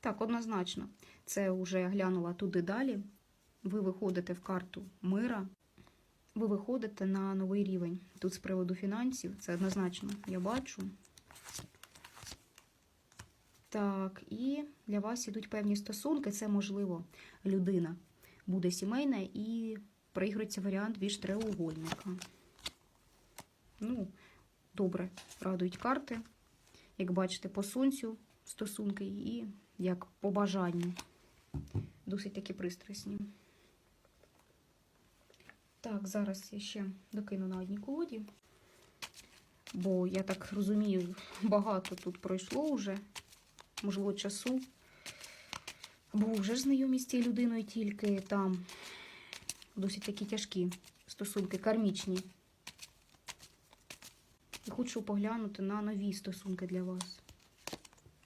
Так, однозначно, це вже глянула туди далі. Ви виходите в карту мира, ви виходите на новий рівень. Тут з приводу фінансів, це однозначно я бачу. Так, і для вас ідуть певні стосунки. Це можливо людина буде сімейна і проігрується варіант більш треугольника. Ну, добре, радують карти. Як бачите, по сонцю стосунки і як по бажанню. Досить таки пристрасні. Так, зараз я ще докину на одній колоді. Бо я так розумію, багато тут пройшло вже, можливо, часу. Бо вже ж знайомі з цією людиною, тільки там досить такі тяжкі стосунки, кармічні. І хочу поглянути на нові стосунки для вас.